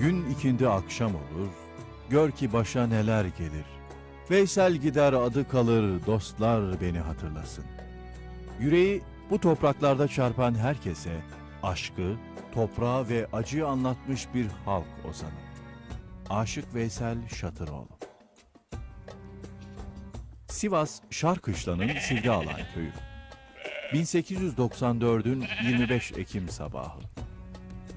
Gün ikindi akşam olur, gör ki başa neler gelir. Veysel gider adı kalır, dostlar beni hatırlasın. Yüreği bu topraklarda çarpan herkese aşkı, toprağı ve acıyı anlatmış bir halk ozanı. Aşık Veysel Şatıroğlu Sivas Şarkışla'nın Silgalan köyü. 1894'ün 25 Ekim sabahı.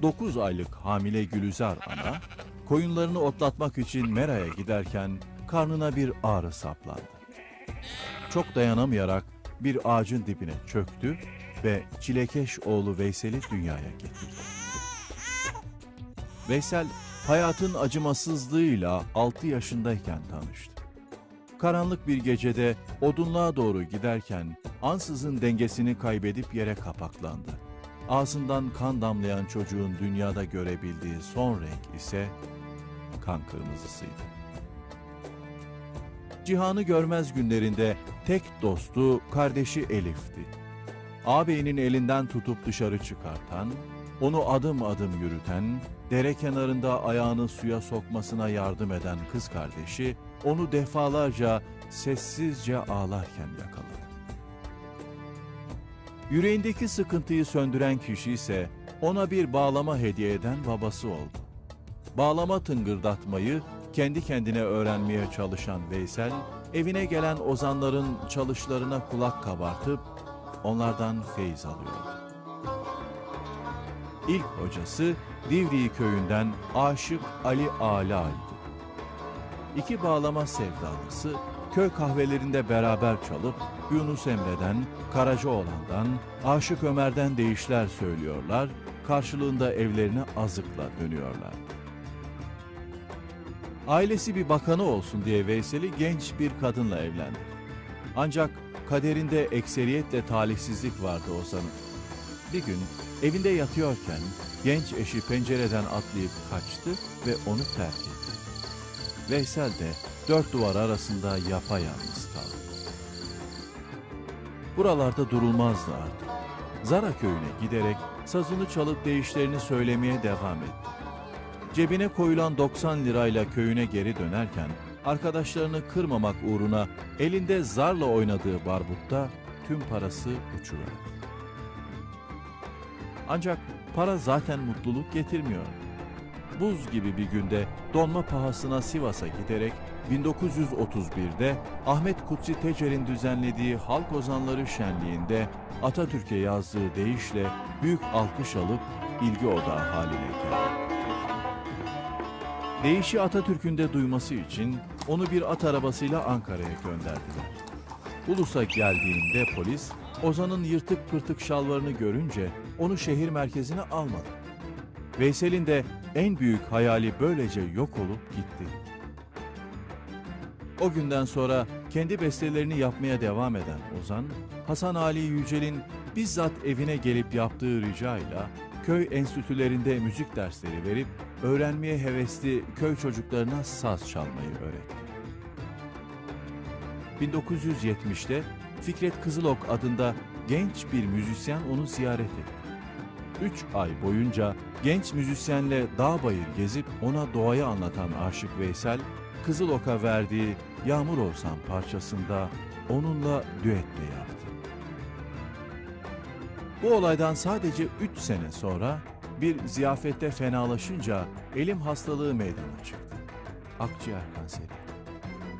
9 aylık hamile Gülizar ana, koyunlarını otlatmak için Mera'ya giderken karnına bir ağrı saplandı. Çok dayanamayarak bir ağacın dibine çöktü ve çilekeş oğlu Veysel'i dünyaya getirdi. Veysel, hayatın acımasızlığıyla 6 yaşındayken tanıştı. Karanlık bir gecede odunluğa doğru giderken ansızın dengesini kaybedip yere kapaklandı. Ağzından kan damlayan çocuğun dünyada görebildiği son renk ise kan kırmızısıydı. Cihanı görmez günlerinde tek dostu kardeşi Elif'ti. Ağabeyinin elinden tutup dışarı çıkartan, onu adım adım yürüten, dere kenarında ayağını suya sokmasına yardım eden kız kardeşi, onu defalarca sessizce ağlarken yakaladı. Yüreğindeki sıkıntıyı söndüren kişi ise ona bir bağlama hediye eden babası oldu. Bağlama tıngırdatmayı kendi kendine öğrenmeye çalışan Veysel, evine gelen ozanların çalışlarına kulak kabartıp onlardan feyiz alıyordu. İlk hocası Divriği köyünden Aşık Ali Ala'ydı. İki bağlama sevdalısı köy kahvelerinde beraber çalıp Yunus Emre'den, Karacaoğlan'dan, Aşık Ömer'den deyişler söylüyorlar, karşılığında evlerine azıkla dönüyorlar. Ailesi bir bakanı olsun diye Veysel'i genç bir kadınla evlendi. Ancak kaderinde ekseriyetle talihsizlik vardı Ozan'ın. Bir gün evinde yatıyorken genç eşi pencereden atlayıp kaçtı ve onu terk etti. Veysel de dört duvar arasında yapayalnız kaldı. Buralarda durulmazdı artık. Zara köyüne giderek sazını çalıp deyişlerini söylemeye devam etti. Cebine koyulan 90 lirayla köyüne geri dönerken arkadaşlarını kırmamak uğruna elinde zarla oynadığı barbutta tüm parası uçuverdi. Ancak para zaten mutluluk getirmiyor. Buz gibi bir günde donma pahasına Sivas'a giderek 1931'de Ahmet Kutsi Tecer'in düzenlediği Halk Ozanları Şenliği'nde Atatürk'e yazdığı deyişle büyük alkış alıp ilgi odağı haline geldi. Deyişi Atatürk'ün de duyması için onu bir at arabasıyla Ankara'ya gönderdiler. Ulus'a geldiğinde polis Ozan'ın yırtık pırtık şalvarını görünce onu şehir merkezine almadı. Veysel'in de en büyük hayali böylece yok olup gitti. O günden sonra kendi bestelerini yapmaya devam eden Ozan, Hasan Ali Yücel'in bizzat evine gelip yaptığı ricayla köy enstitülerinde müzik dersleri verip öğrenmeye hevesli köy çocuklarına saz çalmayı öğretti. 1970'te Fikret Kızılok adında genç bir müzisyen onu ziyaret etti. Üç ay boyunca genç müzisyenle dağ bayır gezip ona doğayı anlatan Aşık Veysel, Kızılok'a verdiği Yağmur Olsam parçasında onunla düetle yaptı. Bu olaydan sadece 3 sene sonra bir ziyafette fenalaşınca elim hastalığı meydana çıktı. Akciğer kanseri.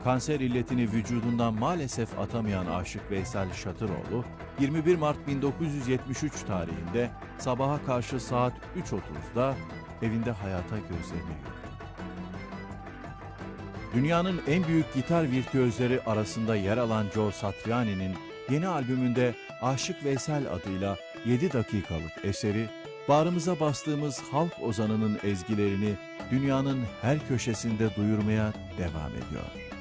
Kanser illetini vücudundan maalesef atamayan Aşık Veysel Şatıroğlu, 21 Mart 1973 tarihinde sabaha karşı saat 3.30'da evinde hayata gözlerini yumdu. Dünyanın en büyük gitar virtüözleri arasında yer alan Joe Satriani'nin yeni albümünde Aşık Veysel adıyla 7 dakikalık eseri, bağrımıza bastığımız halk ozanının ezgilerini dünyanın her köşesinde duyurmaya devam ediyor.